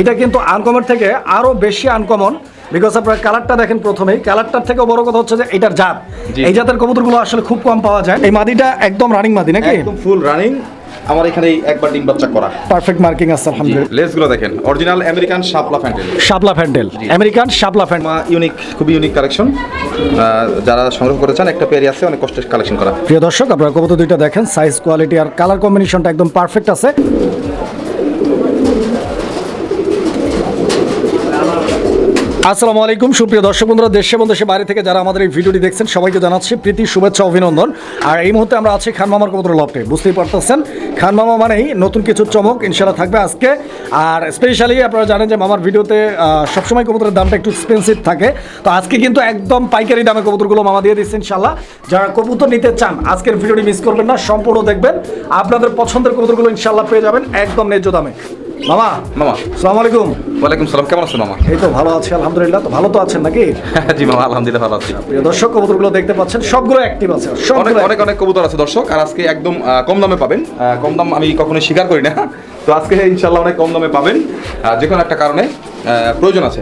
এটা কিন্তু আনকমন থেকে আরও বেশি আনকমন বিকজ আপনার কালারটা দেখেন প্রথমেই। কালারটার থেকে বড় কথা হচ্ছে যে এটার জাত। এই জাতের কবুতরগুলো আসলে খুব কম পাওয়া যায়। এই মাদিটা একদম রানিং মাদি নাকি? একদম ফুল রানিং আমার এখানে একবার ডিম বাচ্চা করা। পারফেক্ট মার্কিং আছে আলহামদুলিল্লাহ। লেসগুলো দেখেন। অরিজিনাল আমেরিকান শাপলা ফ্যান্টেল শাপলা ফ্যান্ডেল আমেরিকান শাপলা ফ্যান্ডেল ইউনিক খুবই ইউনিক কালেকশন যারা সংগ্রহ করেছেন একটা পেয়ারি আছে অনেক কষ্টের কালেকশন করা। প্রিয় দর্শক আপনারা কবুতর দুইটা দেখেন সাইজ কোয়ালিটি আর কালার কম্বিনেশনটা একদম পারফেক্ট আছে। আসসালামু আলাইকুম। সুপ্রিয় দর্শক বন্ধুরা, দেশে এবং দেশে বাইরে থেকে যারা আমাদের এই ভিডিওটি দেখছেন, সবাইকে জানাচ্ছি প্রীতি, শুভেচ্ছা, অভিনন্দন। আর এই মুহূর্তে আমরা আছি খান মামার কবুতর লফটে। বুঝতেই পারতেছেন, খান মামা মানেই নতুন কিছু চমক ইনশাল্লাহ থাকবে আজকে। আর স্পেশালি আপনারা জানেন যে মামার ভিডিওতে সবসময় কবুতরের দামটা একটু এক্সপেন্সিভ থাকে। তো আজকে কিন্তু একদম পাইকারি দামে কবুতরগুলো মামা দিয়ে দিচ্ছে ইনশাল্লাহ যারা কবুতর নিতে চান, আজকের ভিডিওটি মিস করবেন না, সম্পূর্ণ দেখবেন। আপনাদের পছন্দের কবুতরগুলো ইনশাল্লাহ পেয়ে যাবেন একদম ন্যায্য দামে। মামা মামা। সালাম আলাইকুম ওয়ালাইকুম সালাম কেমন আছেন মামা? এই তো ভালো আছি আলহামদুলিল্লাহ। তো ভালো তো আছেন নাকি? জি মামা আলহামদুলিল্লাহ ভালো আছি। প্রিয় দর্শক কবুতরগুলো দেখতে পাচ্ছেন সবগুলো অ্যাক্টিভ আছে অনেক অনেক অনেক কবুতর আছে দর্শক আর আজকে একদম কম দামে পাবেন। কম দাম আমি কখনো স্বীকার করি না। তো আজকে ইনশাল্লাহ অনেক কম দামে পাবেন। যে কোনো একটা কারণে প্রয়োজন আছে।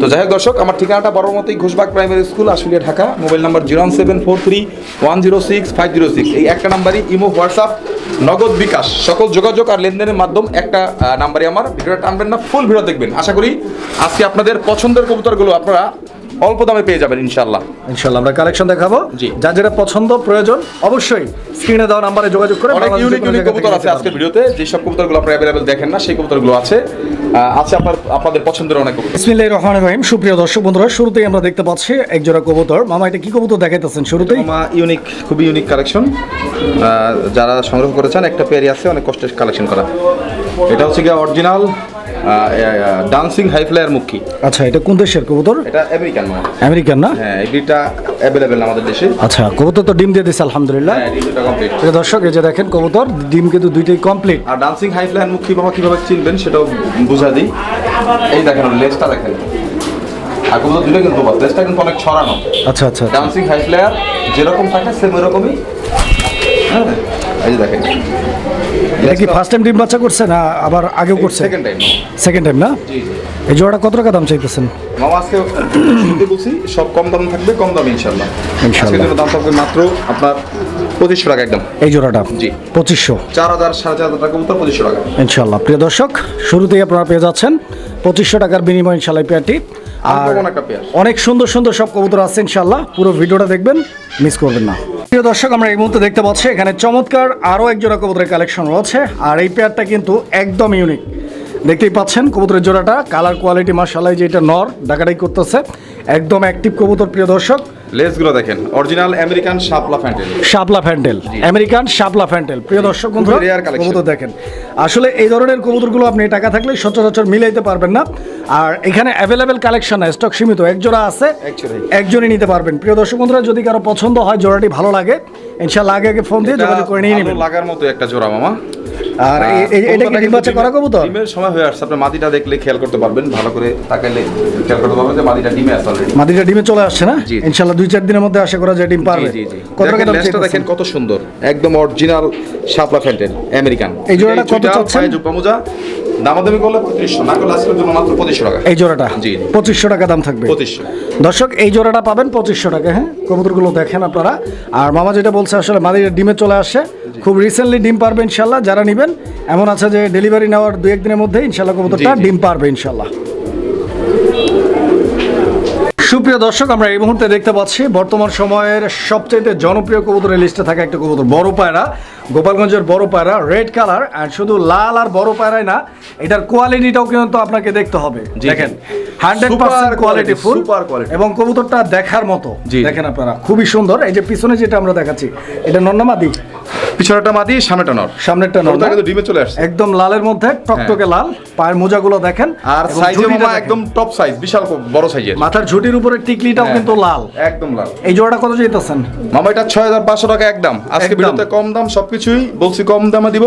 তো যাই হোক দর্শক আমার ঠিকানাটা বড় মতোই Ghoshbagh primary school Ashulia Dhaka. Mobile number zero one seven four three one zero six five zero six এই একটা নাম্বারই ইমো হোয়াটসঅ্যাপ নগদ বিকাশ, সকল যোগাযোগ আর লেনদেনের মাধ্যম একটা নাম্বারে আমার। ভিডিওটা টানবেন না ফুল ভিডিও দেখবেন। আশা করি আজকে আপনাদের পছন্দের কবুতরগুলো আপনারা অল্প দামে পেয়ে যাবেন ইনশাল্লাহ ইনশাল্লাহ আমরা কালেকশন দেখাবো। জি। যার যেটা পছন্দ প্রয়োজন অবশ্যই স্ক্রিনে দেওয়া নাম্বারে যোগাযোগ করে অনেক ইউনিক ইউনিক কবুতর আছে পারবেন। ভিডিওতে। যেসব কবুতরগুলো আপনারা অ্যাভেলেবেল দেখেন না সেই কবুতরগুলো আছে। আছে আপনার আপনাদের পছন্দের অনেক কবুতর। বিসমিল্লাহির রহমানির রহিম। সুপ্রিয় দর্শক বন্ধুরা শুরুতেই আমরা দেখতে পাচ্ছি এক জোড়া কবুতর। মামা এটা কি কবুতর দেখাইতেছেন শুরুতেই? মা ইউনিক খুবই ইউনিক কালেকশন যারা সংগ্রহ করেছেন একটা পেয়ারি আছে অনেক কষ্টের কালেকশন করা। এটা হচ্ছে গিয়ে অরিজিনাল ডান্সিং হাই ফ্লায়ার মুখী। আচ্ছা এটা কোন দেশের কবুতর? এটা আমেরিকান নয় আমেরিকান না? হ্যাঁ দুইটা অ্যাভেলেবেল আমাদের দেশে। আচ্ছা কবুতর তো ডিম দিয়ে দিচ্ছে আলহামদুলিল্লাহ। হ্যাঁ কমপ্লিট প্রিয় দর্শক এই যে দেখেন কবুতর ডিম কিন্তু দুইটাই কমপ্লিট আর ডান্সিং হাই ফ্লায়ার মুখী বাবা কীভাবে চিনবেন সেটাও বুঝা দিই। এই দেখেন লেজটা দেখেন। আর কবুতর দুটো কিন্তু লেজটা কিন্তু অনেক ছড়ানো। আচ্ছা আচ্ছা। ডান্সিং হাই প্লেয়ার যেরকম থাকে সেম ওরকমই। হ্যাঁ। এই যে দেখেন। এটা কি ফার্স্ট টাইম ডিম বাচ্চা করছে না আবার আগেও করছে? সেকেন্ড টাইম সেকেন্ড টাইম না? এই জোড়াটা কত টাকা দাম চাইতেছেন? মামা আজকে শুনতে বলছি সব কম দাম থাকবে কম দাম ইনশাল্লাহ ইনশাল্লাহ। দাম থাকবে মাত্র আপনার পঁচিশশো টাকা একদম। এই জোড়াটা? জি। পঁচিশশো? চার হাজার সাড়ে চার হাজার টাকা মতো পঁচিশশো টাকা। ইনশাল্লাহ প্রিয় দর্শক শুরুতেই আপনারা পেয়ে যাচ্ছেন পঁচিশশো টাকার বিনিময় ইনশাল্লাহ পেয়ারটি। আর অনেক সুন্দর সুন্দর সব কবুতর আছে ইনশাল্লাহ পুরো ভিডিওটা দেখবেন মিস করবেন না। প্রিয় দর্শক আমরা এই মুহূর্তে দেখতে পাচ্ছি এখানে চমৎকার আরও এক জোড়া কবুতরের কালেকশন রয়েছে আর এই পেয়ারটা কিন্তু একদম ইউনিক দেখতেই পাচ্ছেন কবুতরের জোড়াটা কালার কোয়ালিটি মার্শাল্লাই যে এটা নর ডাকাডাই করতেছে। একদম অ্যাক্টিভ কবুতর প্রিয় দর্শক। লেসগুলো দেখেন অরিজিনাল আমেরিকান শাপলা ফ্যান্টেল শাপলা ফ্যান্টেল আমেরিকান শাপলা ফ্যান্টেল প্রিয় দর্শক বন্ধুরা। কবুতর দেখেন। আসলে এই ধরনের কবুতরগুলো আপনি টাকা থাকলে সচরাচর মিলাইতে পারবেন না। আর এখানে অ্যাভেলেবেল কালেকশন স্টক সীমিত। এক জোড়া আছে একজনই নিতে পারবেন। প্রিয় দর্শক বন্ধুরা যদি কারও পছন্দ হয় জোড়াটি ভালো লাগে ইনশাল্লাহ আগে আগে ফোন দিয়ে যোগাযোগ করে নিয়ে নেবেন। লাগার মতো একটা জোড়া মামা। আর এটা কি ডিম বাচ্চা করা কবুতর? ডিমের সময় হয়ে আসছে আপনি মাটিটা দেখলে খেয়াল করতে পারবেন। ভালো করে তাকাইলে খেয়াল করতে পারবেন যে মাটিটা ডিমে আছে অলরেডি মাদিটা ডিমে চলে আসছে না? দুই চার দিনের মধ্যে আশা করা যায় ডিম পারবে। কত টাকা দেখেন দাম লেজটা দেখেন কত সুন্দর। একদম অরিজিনাল শাপলা ফ্যান্টেন আমেরিকান এই জোড়াটা কত চাচ্ছেন? জুপা মোজা। দামাদামি করলে পঁয়ত্রিশশো না করলে আজকের জন্য মাত্র পঁচিশশো টাকা। এই জোড়াটা? জি। পঁচিশশো টাকা দাম থাকবে। পঁচিশশো। দর্শক এই জোড়াটা পাবেন পঁচিশশো টাকা হ্যাঁ? কবুতরগুলো দেখেন আপনারা। আর মামা যেটা বলছে আসলে মাদির ডিমে চলে আসে। খুব রিসেন্টলি ডিম পারবে ইনশাল্লাহ যারা নেবেন। এমন আছে যে ডেলিভারি নেওয়ার দু একদিনের মধ্যে ইনশাল্লাহ কবুতরটা। ডিম পারবে ইনশাল্লাহ। সুপ্রিয় দর্শক আমরা এই মুহূর্তে দেখতে পাচ্ছি বর্তমান সময়ের সবচেয়ে জনপ্রিয় কবুতরের লিস্টে থাকা একটা কবুতর বড় পায়রা গোপালগঞ্জের বড় পায়রা রেড কালার আর শুধু লাল আর বড় পায়রাই না এটার কোয়ালিটিটাও কিন্তু আপনাকে দেখতে হবে। দেখেন হান্ড্রেড পার্সেন্ট কোয়ালিটি ফুল। এবং কবুতরটা দেখার মতো। দেখেন আপনারা খুবই সুন্দর এই যে পিছনে যেটা আমরা দেখাচ্ছি এটা নন্নামাদি পিছনেটা মাদি সামনেটা নর। সামনেরটা নর ওটা না? কিন্তু ডিমে চলে আসছে। একদম লালের মধ্যে টকটকে লাল পায়ের মোজাগুলো দেখেন। আর সাইজে একদম টপ সাইজ বিশাল বড় সাইজের। মাথার ঝুটির উপরে টিকলিটাও হ্যাঁ। কিন্তু লাল। একদম লাল। এই জোড়াটা কত চাইতেছেন? মামা এটা ছয় হাজার পাঁচশো টাকা একদম আজকে ভিডিওতে কম দাম সবকিছুই বলছি কম দামে দিব।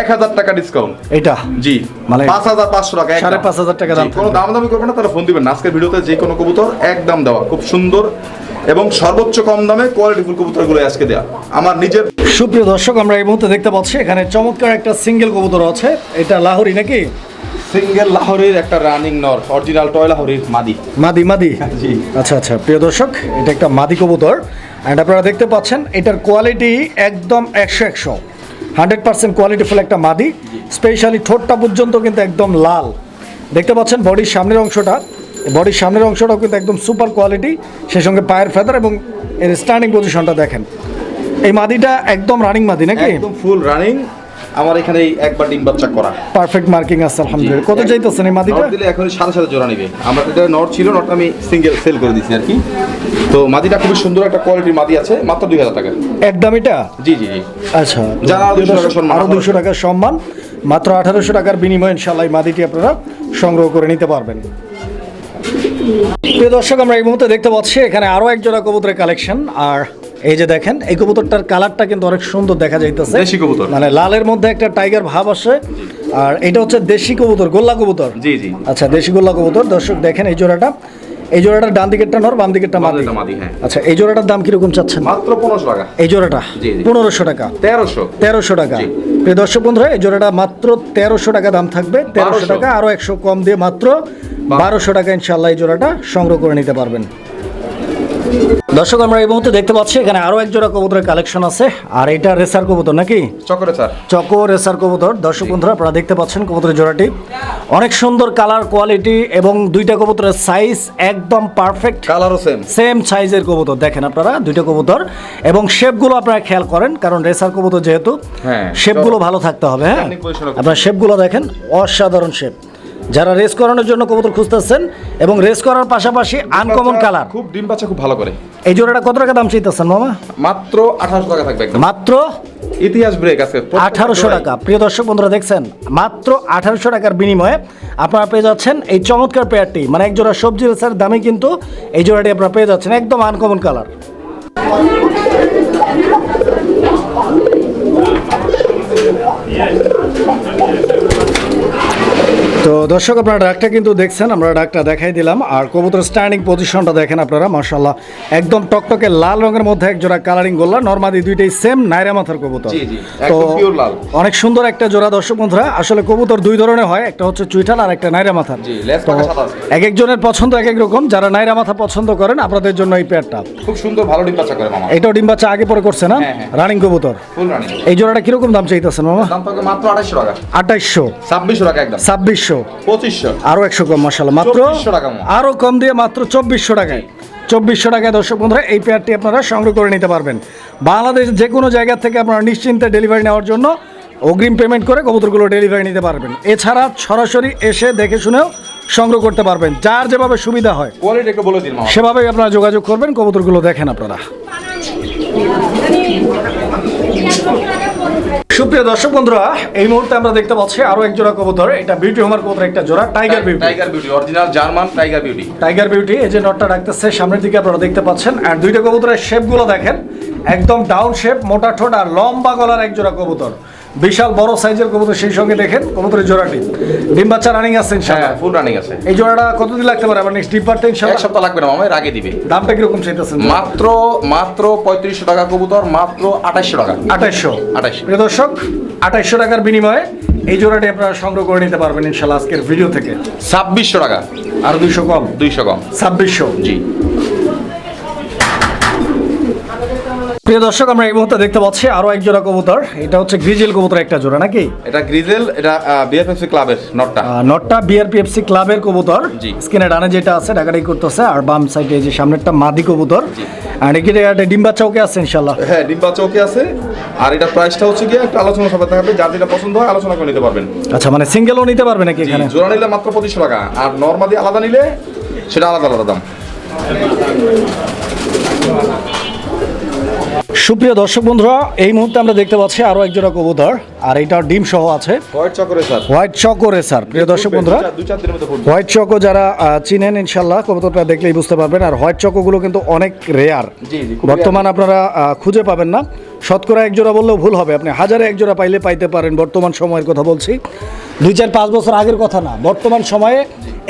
এক হাজার টাকা ডিসকাউন্ট এটা? জি। মানে পাঁচ হাজার পাঁচশো টাকা। সাড়ে পাঁচ হাজার টাকা দাম। কোনো দাম দামি করবেন না তাহলে ফোন দিবেন আজকের ভিডিওতে যে কোনো কবুতর একদম দেওয়া খুব সুন্দর এবং সর্বোচ্চ কম দামে কোয়ালিটিফুল কবুতরগুলো আজকে দেওয়া আমার নিজের সুপ্রিয় দর্শক আমরা এই মুহূর্তে দেখতে পাচ্ছি এখানে চমৎকার একটা সিঙ্গেল কবুতর আছে। এটা লাহোরি নাকি? সিঙ্গেল লাহোরের একটা রানিং নর অরিজিনাল টয় লাহোরের মাদি। মাদি মাদি? জি। আচ্ছা আচ্ছা প্রিয় দর্শক এটা একটা মাদি কবুতর। অ্যান্ড আপনারা দেখতে পাচ্ছেন এটার কোয়ালিটি একদম একশো একশো। হান্ড্রেড পার্সেন্ট কোয়ালিটিফুল একটা মাদি স্পেশালি ঠোঁটটা পর্যন্ত কিন্তু একদম লাল। দেখতে পাচ্ছেন বডির সামনের অংশটা বডির সামনের অংশটাও কিন্তু একদম সুপার কোয়ালিটি সেই সঙ্গে পায়ের ফেদার এবং এর স্টার্নিং পজিশনটা দেখেন। এই মাদিটা একদম রানিং মাদি নাকি? একদম ফুল রানিং আমার এখানে একবার ডিম বাচ্চা করা। পারফেক্ট মার্কিং আছে আলহামদুলিল্লাহ। কত চাইতেছেন এই মাদিটা? দিলে এখন সাথে সাথে জোড়া নিবে। আমরা এটা নট ছিল নটটা আমি সিঙ্গেল সেল করে দিচ্ছি আর কি। তো মাদিটা খুব সুন্দর একটা কোয়ালিটির মাদি আছে মাত্র দুই হাজার টাকা। একদম এটা? জি জি জি। আচ্ছা যারা 200 টাকা সম্মান আরও দুশো টাকার সম্মান মাত্র আঠারোশো টাকার বিনিময়ে ইনশাল্লাহ এই মাদিটি আপনারা সংগ্রহ করে নিতে পারবেন। প্রিয় দর্শক আমরা এই মুহূর্তে দেখতে পাচ্ছি এখানে আরও এক জোড়া কবুতরের কালেকশন আর এই যে দেখেন এই কবুতরটার কালারটা কিন্তু অনেক সুন্দর দেখা যাইতেছে। দেশি কবুতর। মানে লালের মধ্যে একটা টাইগার ভাব আসে। আর এটা হচ্ছে দেশি কবুতর গোল্লা কবুতর? জি জি। আচ্ছা দেশি গোল্লা কবুতর। দর্শক দেখেন এই জোড়াটা। এই জোড়াটার ডান দিকেরটা নর বাম দিকেরটা মাদি। মাদি হ্যাঁ। আচ্ছা এই জোড়াটার দাম কীরকম চাচ্ছেন? মাত্র পনেরোশো টাকা। এই জোড়াটা? জি, জি। পনেরোশো টাকা। তেরোশো। তেরোশো টাকা। প্রিয় দর্শক বন্ধুরা এই জোড়াটা মাত্র তেরোশো টাকা দাম থাকবে। তেরোশো টাকা আরও একশো কম দিয়ে মাত্র বারোশো টাকা ইনশাল্লাহ এই জোড়াটা সংগ্রহ করে নিতে পারবেন। দর্শক আমরা এই মুহূর্তে দেখতে পাচ্ছি এখানে আরও এক জোড়া কবুতরের কালেকশন আছে। আর এটা রেসার কবুতর নাকি? Choco racer. কবুতর। দর্শক বন্ধুরা আপনারা দেখতে পাচ্ছেন কবুতরের জোড়াটি। অনেক সুন্দর কালার কোয়ালিটি এবং দুইটা কবুতরের সাইজ একদম পারফেক্ট কালারও সেম সেম সাইজের কবুতর। দেখেন আপনারা দুইটা কবুতর। এবং শেপগুলো আপনারা খেয়াল করেন কারণ রেসার কবুতর যেহেতু হ্যাঁ। শেপগুলো ভালো থাকতে হবে হ্যাঁ? আপনারা শেপগুলো দেখেন অসাধারণ শেপ যারা রেস করানোর জন্য কবুতর খুঁজতেছেন এবং রেস করার পাশাপাশি আনকমন কালার খুব ডিম বাচ্চা খুব ভালো করে। এই জোড়াটা কত টাকা দাম চাইতেছেন মামা? মাত্র আঠারোশো টাকা থাকবে মাত্র ইতিহাস ব্রেক আছে আঠারোশো টাকা। প্রিয় দর্শক বন্ধুরা দেখছেন? মাত্র আঠারোশো টাকার বিনিময়ে আপনারা পেয়ে যাচ্ছেন এই চমৎকার পেয়ারটি মানে এক জোড়া সবজি রেসার দামে কিন্তু এই জোড়াটি আপনারা পেয়ে যাচ্ছেন। একদম আনকমন কালার তো দর্শক আপনারা ডাকটা কিন্তু দেখছেন আমরা ডাকটা দেখাই দিলাম। আর কবুতর স্ট্যান্ডিং পজিশনটা দেখেন আপনারা মাশাল্লাহ একদম টকটকে লাল রঙের মধ্যে এক জোড়া কালারিং গোল্লা নর্মাদি দুইটাই সেম নাইরা মাথার কবুতর। তো। অনেক সুন্দর একটা জোড়া দর্শক বন্ধুরা আসলে কবুতর দুই ধরনের হয় একটা হচ্ছে চুইঠাল আর একটা নাইরা মাথার। তো। এক একজনের পছন্দ এক এক রকম যারা নাইরা মাথা পছন্দ করেন আপনাদের জন্য এই পেয়ারটা খুব সুন্দর ভালো ডিম বাচ্চা করে মামা। এটাও ডিম বাচ্চা আগে পরে করছে না? হ্যাঁ, হ্যাঁ। রানিং কবুতর। ফুল রানিং এই জোড়াটা কীরকম দাম চাইতেছেন মামা? মাত্র আঠাশশো টাকা। আঠাইশশো ছাব্বিশশো টাকা একদম। ছাব্বিশশো। পঁচিশশো। আরও একশো কম মাসাল্লাহ মাত্র 2400 আরও কম দিয়ে মাত্র চব্বিশশো টাকায়। চব্বিশশো টাকায় দর্শক বন্ধুরা এই পেয়ারটি আপনারা সংগ্রহ করে নিতে পারবেন। বাংলাদেশ যে কোনো জায়গা থেকে আপনারা নিশ্চিন্তে ডেলিভারি নেওয়ার জন্য অগ্রিম পেমেন্ট করে কবুতরগুলো ডেলিভারি নিতে পারবেন। এছাড়া সরাসরি এসে দেখে শুনেও সংগ্রহ করতে পারবেন। যার যেভাবে সুবিধা হয় কোয়ালিটি একটু বলে দিন মামা। সেভাবেই আপনারা যোগাযোগ করবেন কবুতরগুলো দেখেন আপনারা। সুপ্রিয় দর্শক বন্ধুরা এই মুহূর্তে আমরা দেখতে পাচ্ছি আরও এক জোড়া কবুতর। এটা বিউটি হোমার কবুতর একটা জোড়া tiger beauty tiger beauty original German tiger beauty tiger beauty এই যে নটটা ডাকতেছে সামনের দিকে আপনারা দেখতে পাচ্ছেন। আর দুইটা কবুতরের শেপগুলো দেখেন একদম ডাউন শেপ মোটা ঠোঁট আর লম্বা গলার এক জোড়া কবুতর। বিশাল বড় সাইজের কবুতর সেই সঙ্গে দেখেন কবুতরের জোড়াটি ডিম বাচ্চা রানিং আছে হ্যাঁ ইনশাআল্লাহ ফুল রানিং আছে। এই জোড়াটা কতদিন লাগতে পারে? আবার নেক্সট ডিম পারতে এক সপ্তাহ লাগবে না মামা এর আগে দিবে। দামটা কীরকম চাইতেছেন? মাত্র মাত্র পঁয়ত্রিশশো টাকা কবুতর মাত্র আঠাশশো টাকা। আঠাইশশো। আঠাশশো প্রিয় দর্শক আঠাইশশো টাকার বিনিময়ে এই জোড়াটি আপনারা সংগ্রহ করে নিতে পারবেন ইনশাআল্লাহ আজকের ভিডিও থেকে। ছাব্বিশশো টাকা। আর দুইশো কম? দুইশো কম। ছাব্বিশশো? জি। প্রিয় দর্শক আমরা এই মুহূর্তে দেখতে পাচ্ছি আরও এক জোড়া কবুতর। এটা হচ্ছে গ্রিজেল কবুতর একটা জোড়া নাকি? এটা গ্রিজেল এটা বিএফএসি ক্লাবের নটটা। নটটা বিআরপিএফসি ক্লাবের কবুতর। স্ক্রিনে ডানে যেটা আছে ডাকাডাকি করতেছে আর বাম সাইডে এই যে সামনেরটা মাদি কবুতর। আর এখানে একটা ডিম্বা চৌকে আছে ইনশাল্লাহ হ্যাঁ ডিম্বা চৌকে আছে। আর এটা প্রাইসটা হচ্ছে গিয়ে একটা আলোচনা সবাই থাকবে যার যেটা পছন্দ হয় আলোচনা করে নিতে পারবেন। আচ্ছা মানে সিঙ্গেলও নিতে পারবে নাকি এখানে? জোড়া নিলে মাত্র পঁচিশশো টাকা আর নর্মালি আলাদা নিলে সেটা আলাদা আলাদা দাম। সুপ্রিয় দর্শক বন্ধুরা এই মুহূর্তে আমরা দেখতে পাচ্ছি আরও এক জোড়া কবুতর আর এইটার ডিম সহ আছে হোয়াইট চকরে স্যার। প্রিয় দর্শক বন্ধুরা হোয়াইট চকো যারা চিনেন ইনশাল্লাহ কবুতরটা দেখলেই বুঝতে পারবেন। আর হোয়াইট চকোগুলো কিন্তু অনেক রেয়ার বর্তমান আপনারা খুঁজে পাবেন না। শতকরা এক জোড়া বললেও ভুল হবে। আপনি হাজারে এক জোড়া পাইলে পাইতে পারেন বর্তমান সময়ের কথা বলছি। দুই চার পাঁচ বছর আগের কথা না। বর্তমান সময়ে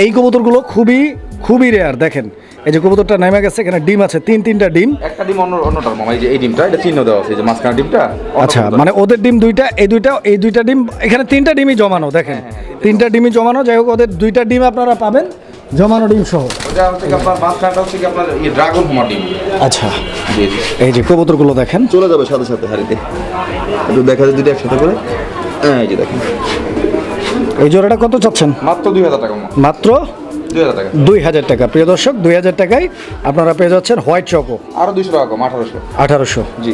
এই কবুতরগুলো খুবই খুবই রেয়ার দেখেন। এই যে কবুতরটা নেমে গেছে এখানে ডিম আছে তিন তিনটা ডিম। একটা ডিম অন্য অন্যটার মামা এই যে এই ডিমটা এটা চিহ্ন দেওয়া আছে এই যে মাঝখানে ডিমটা আচ্ছা মানে ওদের ডিম দুইটা এই দুইটা এই দুইটা ডিম এখানে তিনটা ডিমই জমানো দেখেন। তিনটা ডিমই জমানো যাই হোক ওদের দুইটা ডিম আপনারা পাবেন জমানো ডিম সহ। ওটা হচ্ছে কি আপনার মাঝখানটা হচ্ছে কি আপনার এই ড্রাগন হোমা ডিম। আচ্ছা। এই যে কবুতরগুলো দেখেন। চলে যাবে সাথে সাথে হাড়িতে। একটু দেখা যায় দুটো একসাথে করে। হ্যাঁ এই যে দেখেন। এই জোড়াটা কত চাচ্ছেন? মাত্র দুই হাজার টাকা মাত্র দুই হাজার টাকা। প্রিয় দর্শক দুই হাজার টাকায় আপনারা পেয়ে যাচ্ছেন হোয়াইট চকো। আরও দুইশো টাকা কম আঠারোশো। আঠারোশো। জি।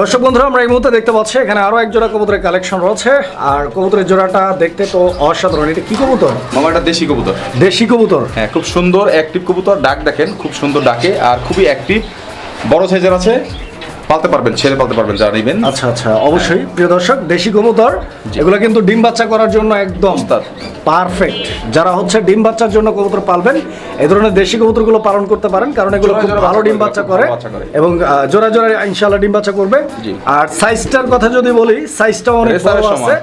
দর্শক বন্ধুরা আমরা এই মুহূর্তে দেখতে পাচ্ছি এখানে আরও এক জোড়া কবুতরের কালেকশন রয়েছে। আর কবুতরের জোড়াটা দেখতে তো অসাধারণ। এটা কি কবুতর? মামা এটা দেশি কবুতর। দেশি কবুতর? হ্যাঁ খুব সুন্দর অ্যাক্টিভ কবুতর। ডাক দেখেন খুব সুন্দর ডাকে। আর খুবই অ্যাক্টিভ বড় সাইজের আছে। পালতে পারবেন ছেড়ে পালতে পারবেন যারা নেবেন। আচ্ছা আচ্ছা অবশ্যই। প্রিয় দর্শক দেশি কবুতর এগুলো কিন্তু ডিম বাচ্চা করার জন্য একদম। পারফেক্ট। যারা হচ্ছে ডিম বাচ্চার জন্য কবুতর পালবেন এই ধরনের দেশি কবুতরগুলো পালন করতে পারেন কারণ এগুলো খুব ভালো ডিম বাচ্চা করে। এবং জোড়া জোড়া ইনশাআল্লাহ ডিম বাচ্চা করবে। আর সাইজটার কথা যদি বলি সাইজটা অনেক বড় আছে।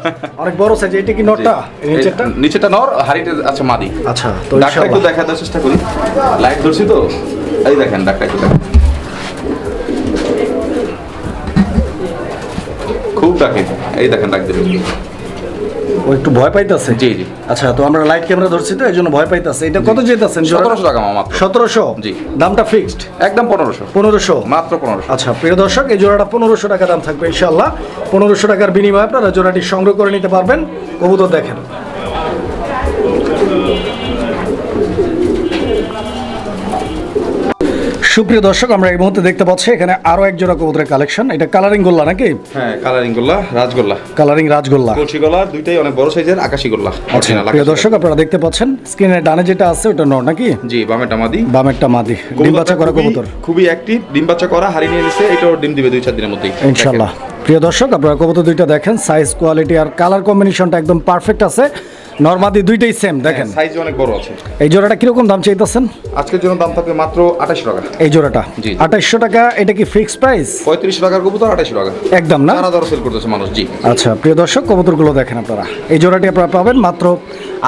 অনেক বড় সাইজ। এটা কি নটটা? এই নিচেরটা? নিচেটা নর হাড়িতে আছে মাদি। আচ্ছা তো একটু ইনশাআল্লাহ। দেখা দেওয়ার চেষ্টা করি। লাইট ধরছি তো? এই দেখেন ডাকটা একটু দেখেন। খুব এই দেখেন ডাক দেবে ও একটু ভয় পাইতেছে? জি জি। আচ্ছা তো আমরা লাইট ক্যামেরা ধরছি তো এই জন্য ভয় পাইতেছে। এটা কত যেতেছেন সতেরোশো টাকা মামা সতেরোশো? জি। দামটা ফিক্সড একদম পনেরোশো। পনেরোশো? মাত্র পনেরোশো। আচ্ছা প্রিয় দর্শক এই জোড়াটা পনেরোশো টাকা দাম থাকবে ইনশাল্লাহ পনেরোশো টাকার বিনিময়ে আপনারা জোড়াটি সংগ্রহ করে নিতে পারবেন। কবুতর দেখেন। সুপ্রিয় দর্শক আমরা এই মুহূর্তে দেখতে পাচ্ছি এখানে আরও এক জোড়া কবুতরের কালেকশন। এটা কালারিং গোল্লা নাকি? হ্যাঁ কালারিং গোল্লা রাজগোল্লা। কালারিং রাজগোল্লা। কলসি গোল্লা দুইটাই অনেক বড় সাইজের আকাশি গোল্লা। আচ্ছা প্রিয় দর্শক আপনারা দেখতে পাচ্ছেন স্ক্রিনের ডানে যেটা আছে ওটা নর নাকি? জি বামেটা মাদি। বামেরটা মাদি। ডিম বাচ্চা করা কবুতর। খুবই অ্যাক্টিভ ডিম বাচ্চা করা হারিয়ে নিয়ে নিছে এটাও ডিম দিবে দুই চার দিনের মধ্যেই। ইনশাআল্লাহ প্রিয় দর্শক আপনারা কবুতর দুইটা দেখেন সাইজ কোয়ালিটি আর কালার কম্বিনেশনটা একদম পারফেক্ট আছে। নর্মাদি দুইটাই সেম দেখেন। সাইজ অনেক বড় আছে। এই জোড়াটা কীরকম দাম চাইতেছেন? আজকের জন্য দাম থাকবে মাত্র আঠাশশো টাকা। এই জোড়াটা? জি। আঠাইশশো টাকা এটা কি ফিক্স প্রাইস পঁয়ত্রিশ টাকার কবুতর আঠাশশো টাকা। একদম না? চার হাজার সেল করতেছে মানুষ জি। আচ্ছা প্রিয় দর্শক কবুতরগুলো দেখেন আপনারা। এই জোড়াটি আপনারা পাবেন মাত্র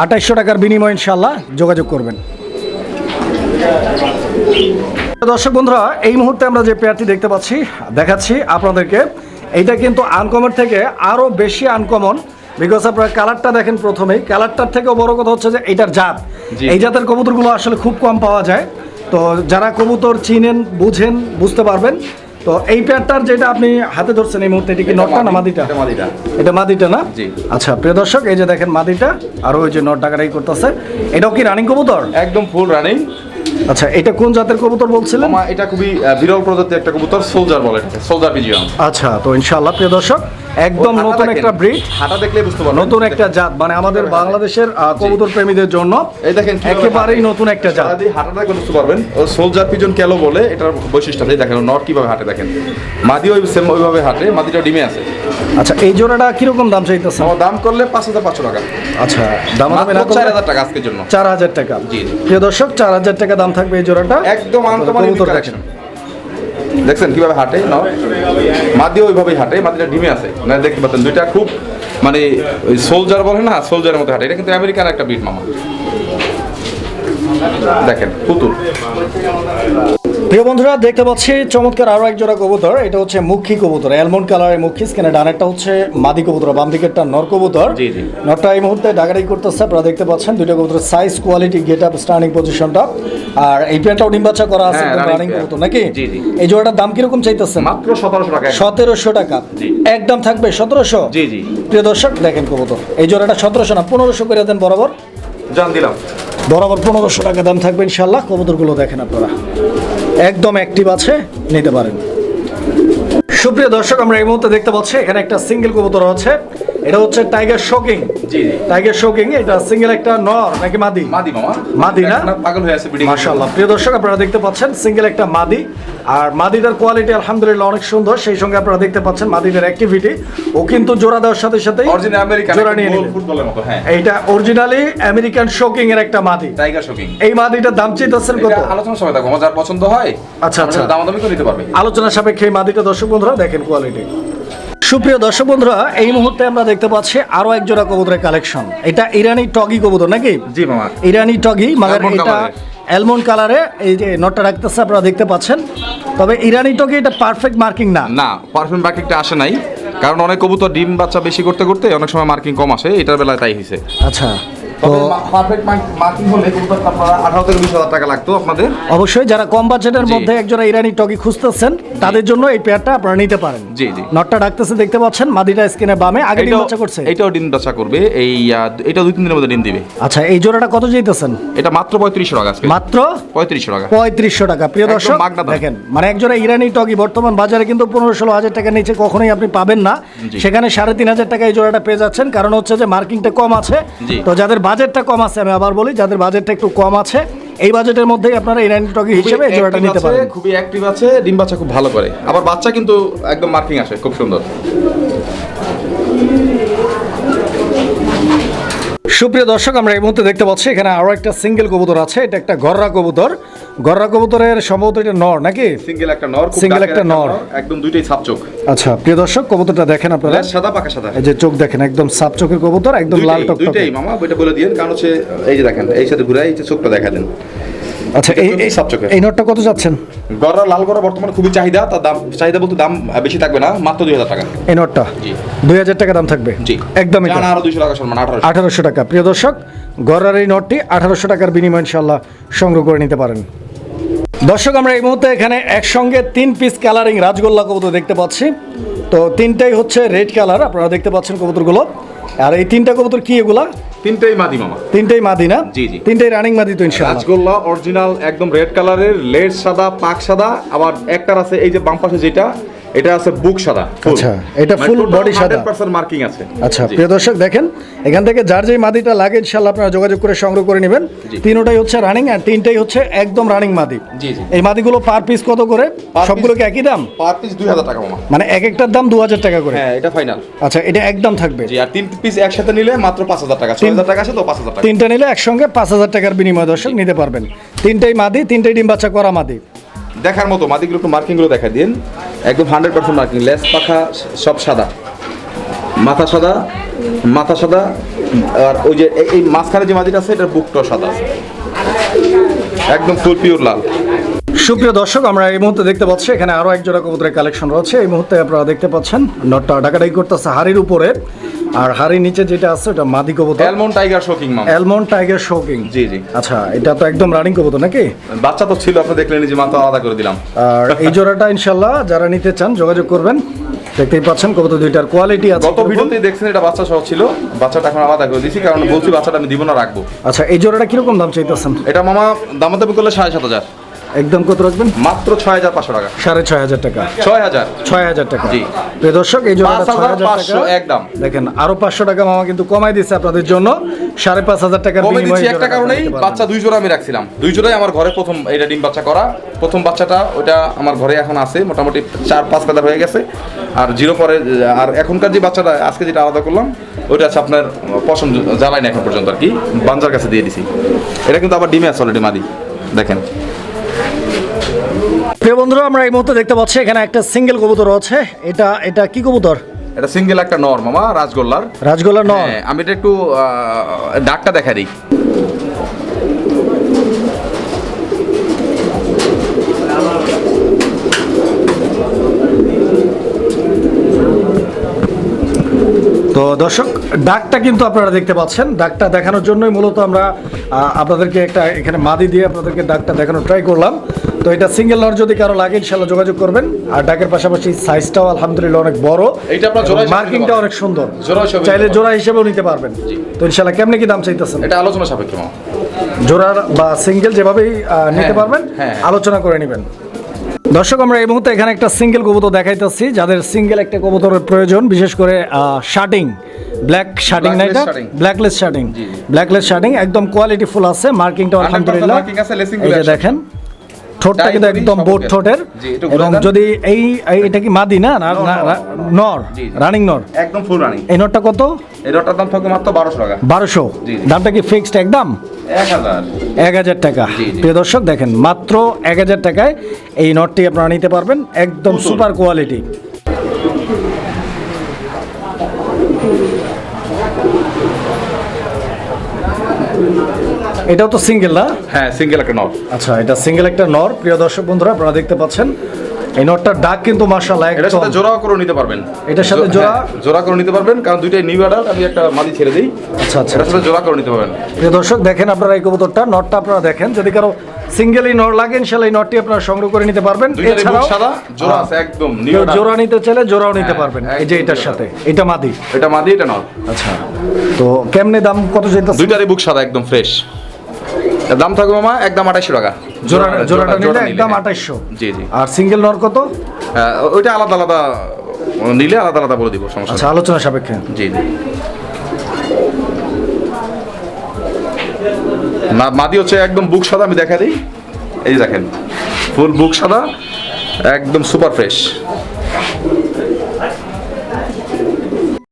আঠাইশশো টাকার বিনিময়ে ইনশাল্লাহ যোগাযোগ করবেন। দর্শক বন্ধুরা এই মুহূর্তে আমরা যে পেয়ারটি দেখতে পাচ্ছি দেখাচ্ছি আপনাদেরকে। এইটা কিন্তু আনকমন থেকে আরও বেশি আনকমন বিকজ আপনারা কালারটা দেখেন প্রথমেই। কালারটার থেকেও বড় কথা হচ্ছে যে এইটার জাত। এই জাতের কবুতরগুলো আসলে খুব কম পাওয়া যায়। তো যারা কবুতর চিনেন বুঝেন বুঝতে পারবেন। তো এই পেয়ারটার যেটা আপনি হাতে ধরছেন এই মুহূর্তে এটা কি নটটা না মাদিটা? এটা মাদিটা। না? আচ্ছা প্রিয় দর্শক এই যে দেখেন মাদিটা আর ওই যে নট ডাকাটাই করতেছে। এটাও কি রানিং কবুতর? একদম ফুল রানিং আচ্ছা এটা কোন জাতের কবুতর বলছিলেন? এটা খুবই বিরল প্রজাতির একটা কবুতর সোলজার বলে। সোলজার পিজিয়াম আচ্ছা তো ইনশাআল্লাহ প্রিয় দর্শক একদম নতুন একটা ব্রিড হাঁটা দেখলে বুঝতে পারবেন। নতুন একটা জাত মানে আমাদের বাংলাদেশের কবুতর প্রেমীদের জন্য এই দেখেন একেবারেই নতুন একটা জাত। সারাদিন হাঁটাটা দেখলে বুঝতে পারবেন। ও সোলজার পিজন কেলো বলে এটার বৈশিষ্ট্য আছে। দেখেন নট কীভাবে হাঁটে দেখেন। মাদি ওই সেম ওইভাবে হাঁটে মাদিটা ডিমে আছে। আচ্ছা এই জোড়াটা কীরকম দাম চাইতেছে দাম করলে পাঁচ হাজার পাঁচশো টাকা। আচ্ছা দাম দামে না চার হাজার টাকা আজকের জন্য। চার হাজার টাকা। জি। প্রিয় দর্শক চার হাজার টাকা দাম থাকবে এই জোড়াটা। একদম আনকমন কালেকশন দেখছেন কীভাবে হাঁটে? ন? মাদিও ওইভাবেই হাঁটে, মাদিটা ডিমে আছে। না দেখতে পাচ্ছেন, দুইটা খুব মানে ওই সোলজার বলে না সোলজারের মতো হাঁটে। এটা কিন্তু আমেরিকার একটা বিট মামা। দেখেন পুতুল। প্রিয় বন্ধুরা দেখতে পাচ্ছি চমৎকার আরও এক জোড়া কবুতর। এটা হচ্ছে মুখী কবুতর অ্যালমন্ড কালারের মুখী স্কেনে ডানেরটা হচ্ছে মাদি কবুতর বাম দিকেরটা নর কবুতর। জি, জি। নরটা এই মুহূর্তে ডাগাডাই করতেছে আপনারা দেখতে পাচ্ছেন দুইটা কবুতরের size quality get up stunning পজিশনটা আর এই প্যান্টটাও ডিম বাচ্চা করা আছে হ্যাঁ, রানিং কবুতর নাকি? জি, জি। এই জোড়াটার দাম কীরকম চাইতেছেন? মাত্র সতেরোশো টাকা। সতেরোশো টাকা। একদম থাকবে সতেরোশো? জি জি। প্রিয় দর্শক দেখেন কবুতর। এই জোড়াটা সতেরোশো না পনেরোশো করে দেন বরাবর। জান দিলাম। বরাবর পনেরোশো টাকা দাম থাকবে ইনশাল্লাহ কবুতরগুলো দেখেন আপনারা। একদম অ্যাক্টিভ আছে, নিতে পারেন। সুপ্রিয় দর্শক, আমরা এই মুহূর্তে দেখতে পাচ্ছি, এখানে একটা সিঙ্গেল কবুতর আছে। এটা হচ্ছে টাইগার শোকিং জি টাইগার শোকিং এটা সিঙ্গেল একটা নর নাকি মাদি? মাদি মামা। মাদি না? পাগল হয়ে আছে মাশাআল্লাহ। প্রিয় দর্শক আপনারা দেখতে পাচ্ছেন সিঙ্গেল একটা মাদি। আর মাদিটার কোয়ালিটি আলহামদুলিল্লাহ অনেক সুন্দর। সেই সঙ্গে আপনারা দেখতে পাচ্ছেন মাদিটার অ্যাক্টিভিটি ও কিন্তু জোড়া দেওয়ার সাথে সাথে অরিজিনাল আমেরিকান জোড়া নিয়ে নিলেন। ফুটবলের মতো হ্যাঁ। এইটা অরিজিনালি আমেরিকান শোকিং এর একটা মাদি। টাইগার শপিং এই মাদিটার দাম চাইতেছেন কত? এটা আলোচনার সময় আমার যার পছন্দ হয় আচ্ছা, আচ্ছা। করে নিতে পারবে। আলোচনা সাপেক্ষে এই মাদিটা দর্শক বন্ধুরা দেখেন কোয়ালিটি সুপ্রিয় দর্শক বন্ধুরা এই মুহূর্তে আমরা দেখতে পাচ্ছি আরও এক জোড়া কবুতরের কালেকশন। এটা ইরানি টগি কবুতর নাকি? জি মামা। ইরানি টগি মাগার এটা। অ্যালমন্ড কালারে এই যে নটটা রাখতেছে আপনারা দেখতে পাচ্ছেন। তবে ইরানি টগি এটা পারফেক্ট মার্কিং না? না পারফেক্ট মার্কিংটা আসে নাই। কারণ অনেক কবুতর ডিম বাচ্চা বেশি করতে করতে অনেক সময় মার্কিং কম আসে এটার বেলায় তাই হয়েছে আচ্ছা। টাকা অবশ্যই যারা কম বাজেটের মধ্যে একজোড়া ইরানি টকি খুঁজতেছেন তাদের জন্য এই পেয়ারটা আপনারা নিতে পারেন। জি, জি। নটটা ডাকতেছে দেখতে পাচ্ছেন মাদিটা স্কিনে বামে আগে ডিম বাচ্চা করছে? এটাও ডিম বাচ্চা করবে এই এটা দুই তিন দিনের মধ্যে ডিম দিবে। আচ্ছা এই জোড়াটা কত এটা মাত্র পঁয়ত্রিশশো টাকা মাত্র পঁয়ত্রিশশো টাকা। পঁয়ত্রিশশো টাকা। প্রিয় দর্শক দেখেন মানে একজোড়া ইরানি টকি বর্তমান বাজারে কিন্তু পনেরো ষোলো হাজার টাকার নিচে কখনোই আপনি পাবেন না। সেখানে সাড়ে তিন হাজার টাকা এই জোড়াটা পেয়ে যাচ্ছেন। কারণ হচ্ছে যে মার্কিংটা কম আছে। তো যাদের বাজেটটা কম আছে আমি আবার বলি যাদের বাজেটটা একটু কম আছে এই বাজেটের মধ্যেই আপনারা এই নাইনটি টকি হিসেবে জোড়াটা নিতে পারেন। খুবই অ্যাক্টিভ আছে ডিম বাচ্চা খুব ভালো করে। আবার বাচ্চা কিন্তু একদম মার্কিং আসে খুব সুন্দর। সুপ্রিয় দর্শক আমরা এই মুহূর্তে দেখতে পাচ্ছি এখানে আরও একটা সিঙ্গেল কবুতর আছে। এটা একটা গররা কবুতর। গররা কবুতরের সম্ভবত এটা নর নাকি? সিঙ্গেল একটা নর ডাকের একটা নর। একদম দুইটাই সাপ চোখ। আচ্ছা প্রিয় দর্শক কবুতরটা দেখেন আপনারা। সাদা পাকা সাদা। এই যে চোখ দেখেন একদম সাপ চোখের কবুতর একদম লাল দুইটাই টকটকে। দুইটাই মামা ওইটা বলে দিয়েন কারণ হচ্ছে এই যে দেখেন এই সাথে ঘুরে এই যে চোখটা দেখা দেন। আচ্ছা এই এই সাপ চোখের। এই নোটটা কত যাচ্ছেন? গড়া লাল গড়া বর্তমানে খুবই চাহিদা তার দাম চাহিদা বলতে দাম বেশি থাকবে না মাত্র দুই হাজার টাকা। এই নোটটা জি। দুই হাজার টাকা দাম থাকবে। জি। একদম আঠারোশো। টাকা। প্রিয় দর্শক গড়ার এই নোটটি আঠারোশো টাকার বিনিময় ইনশাল্লাহ সংগ্রহ করে নিতে পারেন। দর্শক আমরা এই মুহূর্তে এখানে একসঙ্গে তিন পিস কালারিং রাজগোল্লা কবুতর দেখতে পাচ্ছি। তো তিনটাই হচ্ছে রেড কালার আপনারা দেখতে পাচ্ছেন কবুতরগুলো। আর এই তিনটা কবুতর কি এগুলা? তিনটেই মাদি মামা। তিনটাই মাদি না? জি, জি। তিনটাই রানিং মাদি তো ইনশাল্লাহ রাজগোল্লা অরিজিনাল একদম রেড কালারের লেজ সাদা পাক সাদা। আবার একটার আছে এই যে বাম পাশে যেটা এটা আছে বুক সাদা আচ্ছা, এটা মানে total body সাদা। 100% মার্কিং আছে। আচ্ছা প্রিয় দর্শক দেখেন এখান থেকে যার যেই মাদিটা লাগে ইনশাল্লাহ আপনারা যোগাযোগ করে সংগ্রহ করে নেবেন। তিনটাই হচ্ছে রানিং আর তিনটাই হচ্ছে একদম রানিং মাদি। জি, জি। এই মাদিগুলো পার পিস কত করে? সবগুলো কি একই দাম? পার পিস দুই হাজার টাকা মামা। মানে এক একটার দাম দু হাজার টাকা করে। হ্যাঁ এটা ফাইনাল আচ্ছা এটা একদম থাকবে। জি আর তিন পিস একসাথে নিলে মাত্র পাঁচ হাজার টাকা ছয় হাজার টাকা আছে তো পাঁচ হাজার টাকা। তিনটা নিলে একসঙ্গে পাঁচ হাজার টাকার বিনিময় দর্শক নিতে পারবেন। তিনটাই মাদি তিনটাই ডিম বাচ্চা করা মাদি। দেখার মতো মাদিগুলো একটু মার্কিংগুলো দেখা দিন। একদম হান্ড্রেড পার্সেন্ট মার্কিং লেস পাখা সব সাদা। মাথা সাদা মাথা সাদা, আর ওই যে এই- মাঝখানে যে মাদিটা আছে, এটার বুকটাও সাদা। একদম ফুল পিওর লাল। সুপ্রিয় দর্শক, আমরা এই মুহূর্তে দেখতে পাচ্ছি, এখানে আরও এক জোড়া কবুতরের কালেকশন রয়েছে। এই মুহূর্তে আপনারা দেখতে পাচ্ছেন, নটটা ডাকাডাকি করতেছে হাড়ির উপরে। আর হাড়ির নিচে যেটা আছে ওটা মাদি কবুতর। অ্যালমন্ড টাইগার শোকিং মামা অ্যালমন্ড টাইগার শোকিং জি জি। আচ্ছা এটা তো একদম রানিং কবুতর নাকি? বাচ্চা তো ছিল আপনি দেখলেন যে মাথা আলাদা করে দিলাম। আর এই জোড়াটা ইনশাল্লাহ যারা নিতে চান যোগাযোগ করবেন। দেখতেই পাচ্ছেন কবুতর দুইটার কোয়ালিটি আছে গত ভিডিওতেই দেখছেন এটা বাচ্চা সহ ছিল। বাচ্চাটা এখন আলাদা করে দিয়েছি কারণ বলছি বাচ্চাটা আমি দিব না রাখব। আচ্ছা এই জোড়াটা কীরকম দাম চাইতেছেন? এটা মামা দামাদামি করলে সাড়ে সাত হাজার। একদম কত রাখবেন? মাত্র ছয় হাজার পাঁচশো টাকা। সাড়ে ছয় হাজার টাকা। ছয় হাজার ছয় হাজার টাকা। জি। প্রিয় দর্শক এই পাঁচশো একদম। দেখেন আরও পাঁচশো টাকা মামা কিন্তু কমাই দিচ্ছে আপনাদের জন্য। সাড়ে পাঁচ হাজার টাকার কমে দিচ্ছি একটা কারণেই বাচ্চা দুই জোড়া আমি রাখছিলাম। দুই জোড়াই আমার ঘরে প্রথম এটা ডিম বাচ্চা করা। প্রথম বাচ্চাটা ওটা আমার ঘরে এখন আছে মোটামুটি চার পাঁচ কাদার হয়ে গেছে। আর জিরো পরে আর এখনকার যে বাচ্চাটা আজকে যেটা আলাদা করলাম ওইটা আছে আপনার পছন্দ জ্বালাই না এখন পর্যন্ত আর কি। বাঞ্জার কাছে দিয়ে দিছি। এটা কিন্তু আবার ডিমে আছে অলরেডি মাদি। দেখেন। প্রিয় বন্ধুরা আমরা এই মুহূর্তে দেখতে পাচ্ছি এখানে একটা সিঙ্গেল কবুতর আছে এটা এটা কি কবুতর? এটা সিঙ্গেল একটা নর মামা রাজগোল্লার। রাজগোলা নর? হ্যাঁ, আমি এটা একটু ডাকটা দেখা দিই। তো দর্শক ডাকটা কিন্তু আপনারা দেখতে পাচ্ছেন। ডাকটা দেখানোর জন্যই মূলত আমরা আপনাদেরকে একটা এখানে মাদি দিয়ে আপনাদেরকে ডাকটা দেখানোর ট্রাই করলাম। তো এটা সিঙ্গেল নর যদি কারও লাগে ইনশাল্লাহ যোগাযোগ করবেন। আর ডাকের পাশাপাশি সাইজটাও আলহামদুলিল্লাহ অনেক বড়। এইটা আপনার জোড়া মার্কিংটা অনেক সুন্দর। চাইলে জোড়া হিসেবেও নিতে পারবেন। তো ইনশাল্লাহ কেমনে কি দাম চাইতেছেন? এটা আলোচনা সাপেক্ষে জোড়ার বা সিঙ্গেল যেভাবেই নিতে হ্যাঁ, পারবেন হ্যাঁ। আলোচনা করে নেবেন। দর্শক আমরা এই মুহূর্তে এখানে একটা সিঙ্গেল কবুতর দেখাইতেছি। যাদের সিঙ্গেল একটা কবুতরের প্রয়োজন বিশেষ করে শার্টিং ব্ল্যাক শার্টিং না এটা ব্ল্যাকলেস শার্টিং। ব্ল্যাকলেস শার্টিং একদম কোয়ালিটি ফুল আছে মার্কিংটা 100% আলহামদুলিল্লাহ। এই যে দেখেন। ঠোঁটটা কিন্তু একদম বোট ঠোঁটের এবং যদি এই এটা কি মাদি না? নর। রানিং নর। একদম ফুল রানিং এই নটটা কত? এই রটার দাম থাকবে মাত্র বারোশো টাকা। বারোশো। দামটা কি ফিক্সড একদম? এক হাজার। টাকা। প্রিয় দর্শক দেখেন মাত্র এক হাজার টাকায় এই নটটি আপনারা নিতে পারবেন। একদম সুপার কোয়ালিটি এটাও তো সিঙ্গেল না? হ্যাঁ সিঙ্গেল একটা নর আচ্ছা এটা সিঙ্গেল একটা নর প্রিয় দর্শক বন্ধুরা আপনারা দেখতে পাচ্ছেন। এই নরটার ডাক কিন্তু মার্শাল্লাহ এটার সাথে জোড়াও করে নিতে পারবেন। এটার সাথে জোড়া? হ্যাঁ, জোড়া? করে নিতে পারবেন কারণ দুইটাই নিউ অ্যাডাল্ট আমি একটা মাদি ছেড়ে দিই। আচ্ছা আচ্ছা। এটার সাথে জোড়া করে নিতে পারবেন। প্রিয় দর্শক দেখেন আপনারা এই কবুতরটা নটটা আপনারা দেখেন। যদি কারও সিঙ্গেলই নর লাগে ইনশাল্লাহ এই নটটি আপনারা সংগ্রহ করে নিতে পারবেন। এছাড়াও সাদা জোড়া আছে একদম নিউ জোড়া নিতে চাইলে জোড়াও নিতে হ্যাঁ, পারবেন। এই যে এটার সাথে। এটা মাদি। এটা মাদি এটা নর আচ্ছা। তো কেমনে দাম কত যেতেছে দুইটারই বুক সাদা একদম ফ্রেশ দাম থাকবে মামা একদম আঠাইশো টাকা। জোড়া জোড়াটা নিলে একদম। আঠাইশশো। জি জি। আর সিঙ্গেল নর কত? ওইটা আলাদা আলাদা নিলে আলাদা আলাদা বলে দিব সমস্যা আচ্ছা আলোচনা সাপেক্ষে। জি জি। না মাদি হচ্ছে একদম বুক সাদা আমি দেখা দিই। এই দেখেন ফুল বুক সাদা একদম সুপার ফ্রেশ।